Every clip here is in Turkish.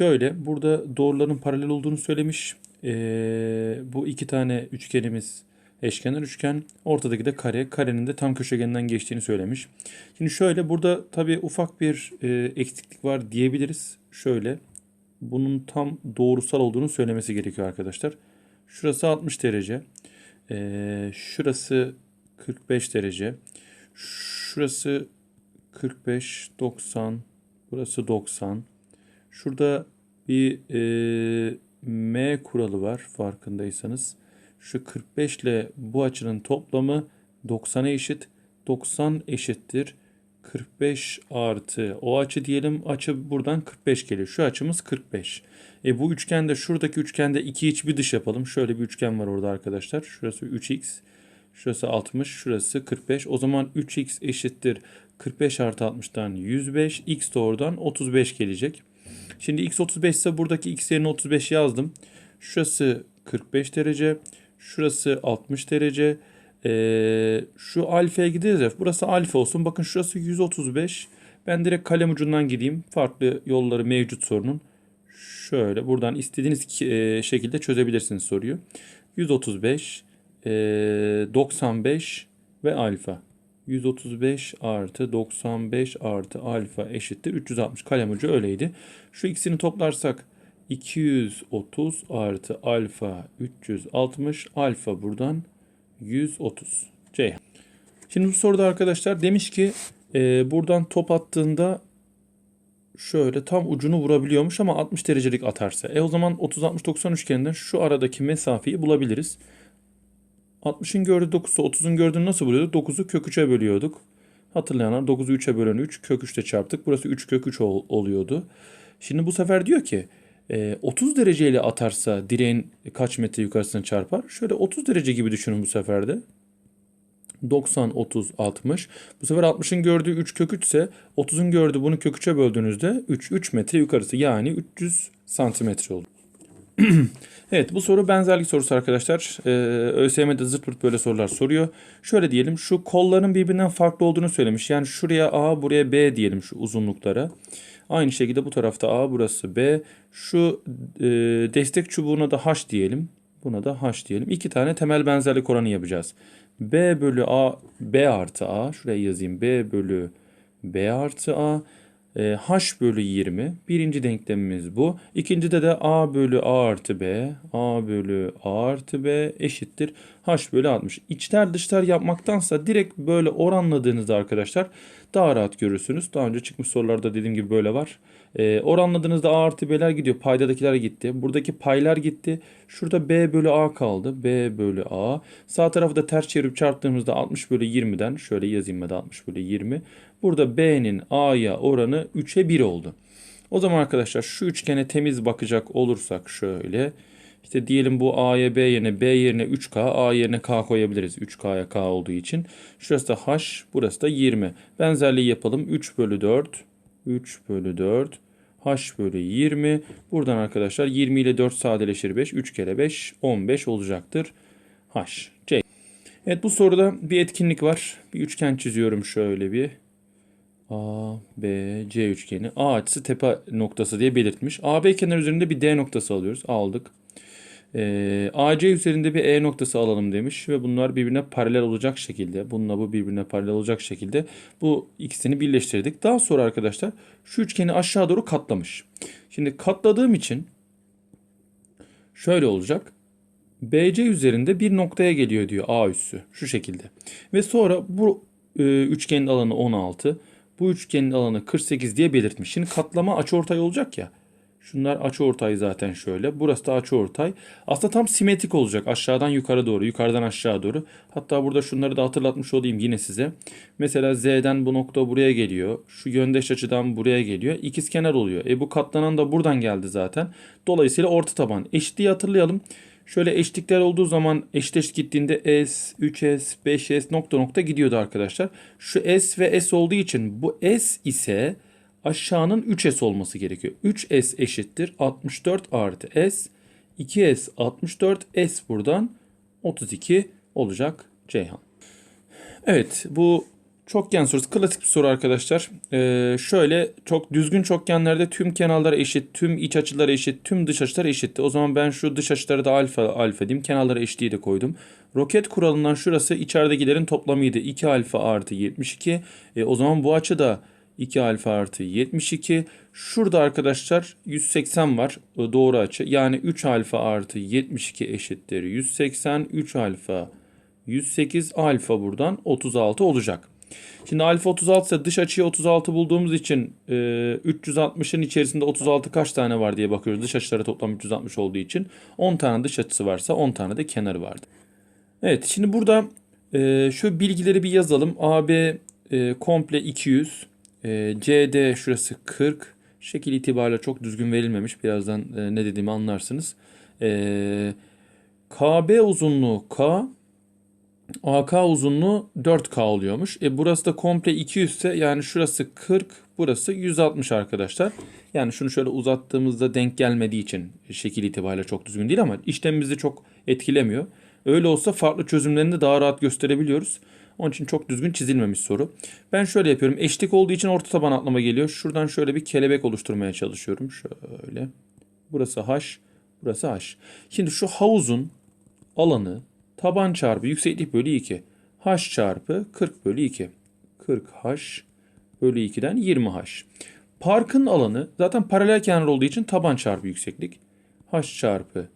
Şöyle burada doğruların paralel olduğunu söylemiş. Ee, bu iki tane üçgenimiz eşkenar üçgen. Ortadaki de kare. Karenin de tam köşegeninden geçtiğini söylemiş. Şimdi şöyle burada tabii ufak bir e, eksiklik var diyebiliriz. Şöyle bunun tam doğrusal olduğunu söylemesi gerekiyor arkadaşlar. Şurası 60 derece. Ee, şurası 45 derece. Şurası 45, 90. Burası 90. Şurada bir e, M kuralı var farkındaysanız. Şu 45 ile bu açının toplamı 90'a eşit. 90 eşittir. 45 artı o açı diyelim. Açı buradan 45 geliyor. Şu açımız 45. E bu üçgende şuradaki üçgende iki iç bir dış yapalım. Şöyle bir üçgen var orada arkadaşlar. Şurası 3x. Şurası 60. Şurası 45. O zaman 3x eşittir. 45 artı 60'tan 105. X de oradan 35 gelecek. Şimdi x 35 ise buradaki x yerine 35 yazdım. Şurası 45 derece. Şurası 60 derece. Ee, şu alfaya gideriz. Burası alfa olsun. Bakın şurası 135. Ben direkt kalem ucundan gideyim. Farklı yolları mevcut sorunun. Şöyle buradan istediğiniz e, şekilde çözebilirsiniz soruyu. 135, e, 95 ve alfa. 135 artı 95 artı alfa eşittir 360. Kalem ucu öyleydi. Şu ikisini toplarsak 230 artı alfa 360. Alfa buradan 130. C. Şimdi bu soruda arkadaşlar demiş ki e, buradan top attığında şöyle tam ucunu vurabiliyormuş ama 60 derecelik atarsa. E o zaman 30-60-90 üçgeninden şu aradaki mesafeyi bulabiliriz. 60'ın gördüğü 9'u 30'un gördüğünü nasıl buluyorduk? 9'u kök 3'e bölüyorduk. Hatırlayanlar 9'u 3'e bölen 3 kök 3'te çarptık. Burası 3 kök 3 ol- oluyordu. Şimdi bu sefer diyor ki e, 30 dereceyle atarsa direğin kaç metre yukarısını çarpar? Şöyle 30 derece gibi düşünün bu sefer de. 90, 30, 60. Bu sefer 60'ın gördüğü 3 kök 3 ise 30'un gördüğü bunu kök 3'e böldüğünüzde 3, 3 metre yukarısı yani 300 santimetre oldu. Evet bu soru benzerlik sorusu arkadaşlar. Ee, ÖSYM'de zırt pırt böyle sorular soruyor. Şöyle diyelim şu kolların birbirinden farklı olduğunu söylemiş. Yani şuraya A buraya B diyelim şu uzunluklara. Aynı şekilde bu tarafta A burası B. Şu e, destek çubuğuna da H diyelim. Buna da H diyelim. İki tane temel benzerlik oranı yapacağız. B bölü A B artı A. Şuraya yazayım. B bölü B artı A. E, H bölü 20. Birinci denklemimiz bu. İkincide de A bölü A artı B. A bölü A artı B eşittir. H bölü 60. İçler dışlar yapmaktansa direkt böyle oranladığınızda arkadaşlar daha rahat görürsünüz. Daha önce çıkmış sorularda dediğim gibi böyle var. E, oranladığınızda A artı B'ler gidiyor. Paydadakiler gitti. Buradaki paylar gitti. Şurada B bölü A kaldı. B bölü A. Sağ tarafı da ters çevirip çarptığımızda 60 bölü 20'den şöyle yazayım ben de 60 bölü 20. Burada B'nin A'ya oranı 3'e 1 oldu. O zaman arkadaşlar şu üçgene temiz bakacak olursak şöyle. İşte diyelim bu A'ya B yerine B yerine 3K, A yerine K koyabiliriz. 3K'ya K olduğu için. Şurası da H, burası da 20. Benzerliği yapalım. 3 bölü 4, 3 bölü 4, H bölü 20. Buradan arkadaşlar 20 ile 4 sadeleşir 5. 3 kere 5, 15 olacaktır. H, C. Evet bu soruda bir etkinlik var. Bir üçgen çiziyorum şöyle bir. A, B, C üçgeni. A açısı tepe noktası diye belirtmiş. AB kenar üzerinde bir D noktası alıyoruz. Aldık. Ee, AC üzerinde bir E noktası alalım demiş ve bunlar birbirine paralel olacak şekilde, bununla bu birbirine paralel olacak şekilde bu ikisini birleştirdik. Daha sonra arkadaşlar şu üçgeni aşağı doğru katlamış. Şimdi katladığım için şöyle olacak. BC üzerinde bir noktaya geliyor diyor A üssü şu şekilde. Ve sonra bu e, üçgenin alanı 16, bu üçgenin alanı 48 diye belirtmiş. Şimdi katlama açıortay olacak ya. Şunlar açıortay zaten şöyle. Burası da açıortay. Aslında tam simetrik olacak. Aşağıdan yukarı doğru, yukarıdan aşağı doğru. Hatta burada şunları da hatırlatmış olayım yine size. Mesela Z'den bu nokta buraya geliyor. Şu yöndeş açıdan buraya geliyor. İkizkenar oluyor. E bu katlanan da buradan geldi zaten. Dolayısıyla orta taban. Eşitliği hatırlayalım. Şöyle eşlikler olduğu zaman eşleş gittiğinde S, 3S, 5S nokta nokta gidiyordu arkadaşlar. Şu S ve S olduğu için bu S ise aşağının 3S olması gerekiyor. 3S eşittir 64 artı S. 2S 64 S buradan 32 olacak Ceyhan. Evet bu Çokgen sorusu klasik bir soru arkadaşlar. Ee, şöyle çok düzgün çokgenlerde tüm kenarlar eşit, tüm iç açılar eşit, tüm dış açılar eşitti. O zaman ben şu dış açıları da alfa alfa diyeyim. Kenarlara eşitliği de koydum. Roket kuralından şurası içeridekilerin toplamıydı. 2 alfa artı 72. E, o zaman bu açı da 2 alfa artı 72. Şurada arkadaşlar 180 var doğru açı. Yani 3 alfa artı 72 eşittir 180. 3 alfa 108 alfa buradan 36 olacak. Şimdi alfa 36 ise dış açıyı 36 bulduğumuz için e, 360'ın içerisinde 36 kaç tane var diye bakıyoruz. Dış açıları toplam 360 olduğu için 10 tane dış açısı varsa 10 tane de kenarı vardı. Evet şimdi burada e, şu bilgileri bir yazalım. AB e, komple 200. E, CD şurası 40. Şekil itibariyle çok düzgün verilmemiş. Birazdan e, ne dediğimi anlarsınız. E, KB uzunluğu K. AK uzunluğu 4K oluyormuş. E burası da komple 200 ise yani şurası 40, burası 160 arkadaşlar. Yani şunu şöyle uzattığımızda denk gelmediği için şekil itibariyle çok düzgün değil ama işlemimizi çok etkilemiyor. Öyle olsa farklı çözümlerini de daha rahat gösterebiliyoruz. Onun için çok düzgün çizilmemiş soru. Ben şöyle yapıyorum. Eşlik olduğu için orta taban atlama geliyor. Şuradan şöyle bir kelebek oluşturmaya çalışıyorum. Şöyle. Burası H, burası H. Şimdi şu havuzun alanı taban çarpı yükseklik bölü 2. H çarpı 40 bölü 2. 40H bölü 2'den 20H. Parkın alanı zaten paralel kenar olduğu için taban çarpı yükseklik. H çarpı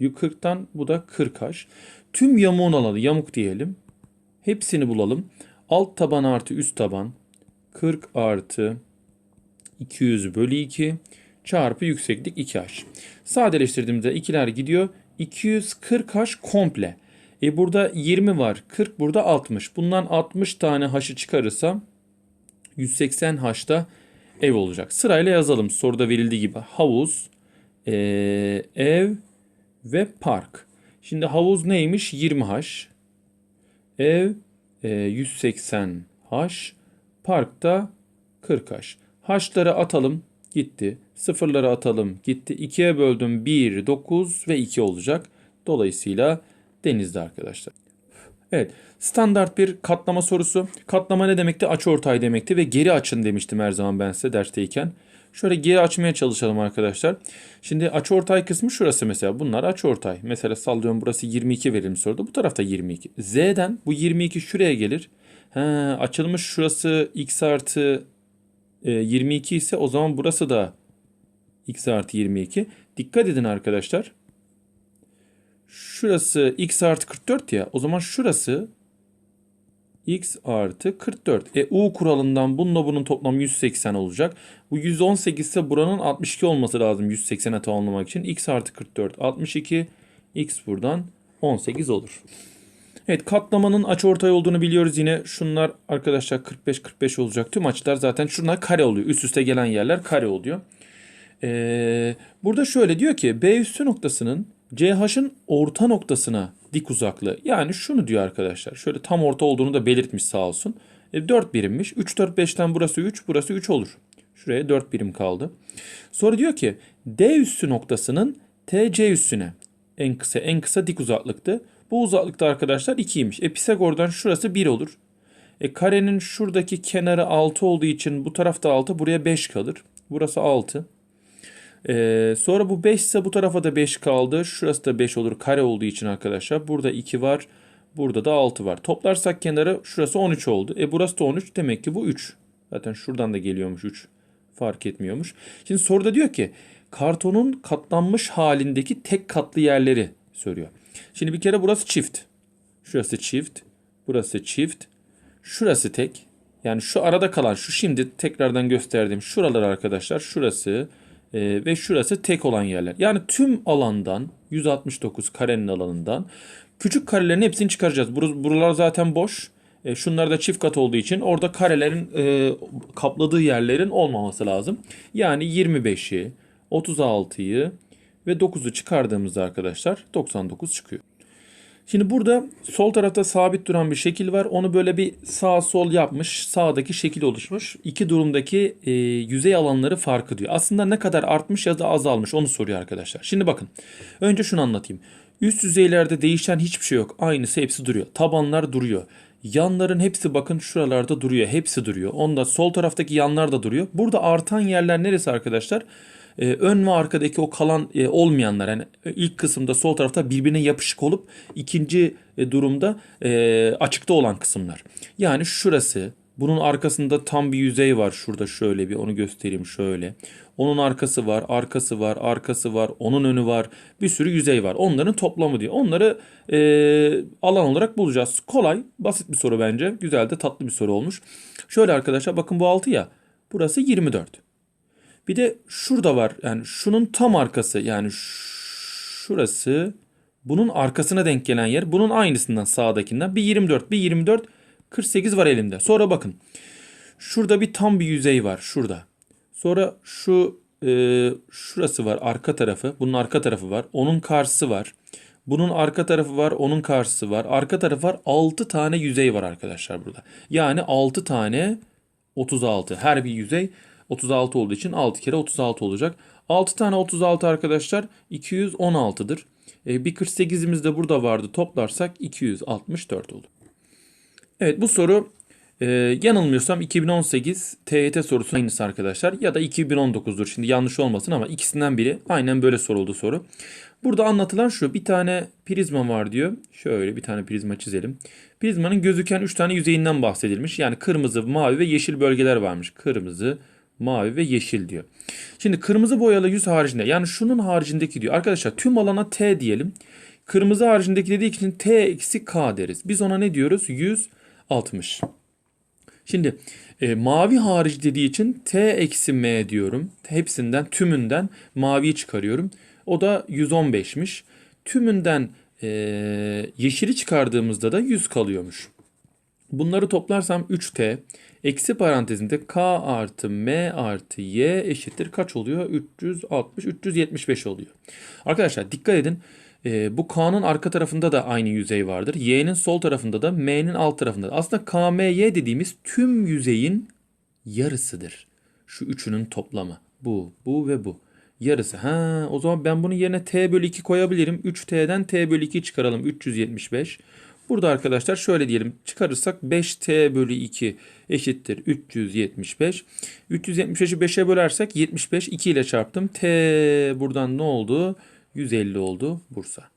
40'tan bu da 40H. Tüm yamuğun alanı yamuk diyelim. Hepsini bulalım. Alt taban artı üst taban 40 artı 200 bölü 2 çarpı yükseklik 2h. Sadeleştirdiğimizde ikiler gidiyor. 240h komple. E burada 20 var. 40 burada 60. Bundan 60 tane h'ı çıkarırsam 180 h'da ev olacak. Sırayla yazalım. Soruda verildiği gibi havuz, e, ev ve park. Şimdi havuz neymiş? 20 h. Ev e, 180 h. Parkta 40 h. H'ları atalım. Gitti. Sıfırları atalım. Gitti. 2'ye böldüm. 1, 9 ve 2 olacak. Dolayısıyla denizde arkadaşlar. Evet. Standart bir katlama sorusu. Katlama ne demekti? Açıortay demekti ve geri açın demiştim her zaman ben size dersteyken. Şöyle geri açmaya çalışalım arkadaşlar. Şimdi açıortay kısmı şurası mesela. Bunlar açıortay. Mesela sallıyorum burası 22 verilmiş soruda. Bu tarafta 22. Z'den bu 22 şuraya gelir. He, açılmış şurası x artı e, 22 ise o zaman burası da x artı 22. Dikkat edin arkadaşlar. Şurası x artı 44 ya. O zaman şurası x artı 44. E u kuralından bununla bunun toplamı 180 olacak. Bu 118 ise buranın 62 olması lazım 180'e tamamlamak için. x artı 44 62. x buradan 18 olur. Evet katlamanın açıortay olduğunu biliyoruz yine. Şunlar arkadaşlar 45-45 olacak. Tüm açılar zaten şunlar kare oluyor. Üst üste gelen yerler kare oluyor. Ee, burada şöyle diyor ki B üssü noktasının CH'ın orta noktasına dik uzaklığı. Yani şunu diyor arkadaşlar. Şöyle tam orta olduğunu da belirtmiş sağ olsun. E, 4 birimmiş. 3, 4, 5'ten burası 3, burası 3 olur. Şuraya 4 birim kaldı. Sonra diyor ki D üssü noktasının TC üssüne en kısa en kısa dik uzaklıktı. Bu uzaklıkta arkadaşlar 2'ymiş. E Pisagor'dan şurası 1 olur. E karenin şuradaki kenarı 6 olduğu için bu tarafta 6 buraya 5 kalır. Burası 6. Ee, sonra bu 5 ise bu tarafa da 5 kaldı. Şurası da 5 olur kare olduğu için arkadaşlar. Burada 2 var. Burada da 6 var. Toplarsak kenarı şurası 13 oldu. E burası da 13 demek ki bu 3. Zaten şuradan da geliyormuş 3. Fark etmiyormuş. Şimdi soruda diyor ki kartonun katlanmış halindeki tek katlı yerleri söylüyor. Şimdi bir kere burası çift. Şurası çift. Burası çift. Şurası tek. Yani şu arada kalan şu şimdi tekrardan gösterdiğim şuralar arkadaşlar. Şurası e, ve şurası tek olan yerler. Yani tüm alandan 169 karenin alanından küçük karelerin hepsini çıkaracağız. Bur- Buralar zaten boş. E, şunlar da çift kat olduğu için orada karelerin e, kapladığı yerlerin olmaması lazım. Yani 25'i, 36'yı ve 9'u çıkardığımızda arkadaşlar 99 çıkıyor. Şimdi burada sol tarafta sabit duran bir şekil var. Onu böyle bir sağ sol yapmış. Sağdaki şekil oluşmuş. İki durumdaki e, yüzey alanları farkı diyor. Aslında ne kadar artmış ya da azalmış onu soruyor arkadaşlar. Şimdi bakın. Önce şunu anlatayım. Üst yüzeylerde değişen hiçbir şey yok. Aynısı hepsi duruyor. Tabanlar duruyor. Yanların hepsi bakın şuralarda duruyor. Hepsi duruyor. Onda sol taraftaki yanlar da duruyor. Burada artan yerler neresi arkadaşlar? Ee, ön ve arkadaki o kalan e, olmayanlar yani ilk kısımda sol tarafta birbirine yapışık olup ikinci e, durumda e, açıkta olan kısımlar. Yani şurası bunun arkasında tam bir yüzey var. Şurada şöyle bir onu göstereyim şöyle. Onun arkası var, arkası var, arkası var, onun önü var. Bir sürü yüzey var. Onların toplamı diyor. Onları e, alan olarak bulacağız. Kolay, basit bir soru bence. Güzel de tatlı bir soru olmuş. Şöyle arkadaşlar bakın bu 6 ya. Burası 24. Bir de şurada var. Yani şunun tam arkası. Yani şurası bunun arkasına denk gelen yer. Bunun aynısından sağdakinden. Bir 24, bir 24, 48 var elimde. Sonra bakın. Şurada bir tam bir yüzey var. Şurada. Sonra şu e, şurası var. Arka tarafı. Bunun arka tarafı var. Onun karşısı var. Bunun arka tarafı var. Onun karşısı var. Arka tarafı var. 6 tane yüzey var arkadaşlar burada. Yani 6 tane 36. Her bir yüzey 36 olduğu için 6 kere 36 olacak. 6 tane 36 arkadaşlar 216'dır. E, bir 48'imiz de burada vardı. Toplarsak 264 olur. Evet bu soru e, yanılmıyorsam 2018 TYT sorusu aynısı arkadaşlar. Ya da 2019'dur şimdi yanlış olmasın ama ikisinden biri aynen böyle soruldu soru. Burada anlatılan şu bir tane prizma var diyor. Şöyle bir tane prizma çizelim. Prizmanın gözüken 3 tane yüzeyinden bahsedilmiş. Yani kırmızı, mavi ve yeşil bölgeler varmış. Kırmızı, mavi ve yeşil diyor. Şimdi kırmızı boyalı yüz haricinde yani şunun haricindeki diyor. Arkadaşlar tüm alana T diyelim. Kırmızı haricindeki dediği için T eksi K deriz. Biz ona ne diyoruz? 160. Şimdi e, mavi hariç dediği için T eksi M diyorum. Hepsinden tümünden maviyi çıkarıyorum. O da 115'miş. Tümünden e, yeşili çıkardığımızda da 100 kalıyormuş. Bunları toplarsam 3T eksi parantezinde K artı M artı Y eşittir kaç oluyor? 360, 375 oluyor. Arkadaşlar dikkat edin. E, bu K'nın arka tarafında da aynı yüzey vardır. Y'nin sol tarafında da M'nin alt tarafında da. Aslında KMY dediğimiz tüm yüzeyin yarısıdır. Şu üçünün toplamı. Bu, bu ve bu. Yarısı. Ha, o zaman ben bunun yerine t bölü 2 koyabilirim. 3t'den t bölü 2 çıkaralım. 375. Burada arkadaşlar şöyle diyelim. Çıkarırsak 5t bölü 2 eşittir 375. 375'i 5'e bölersek 75 2 ile çarptım. T buradan ne oldu? 150 oldu Bursa.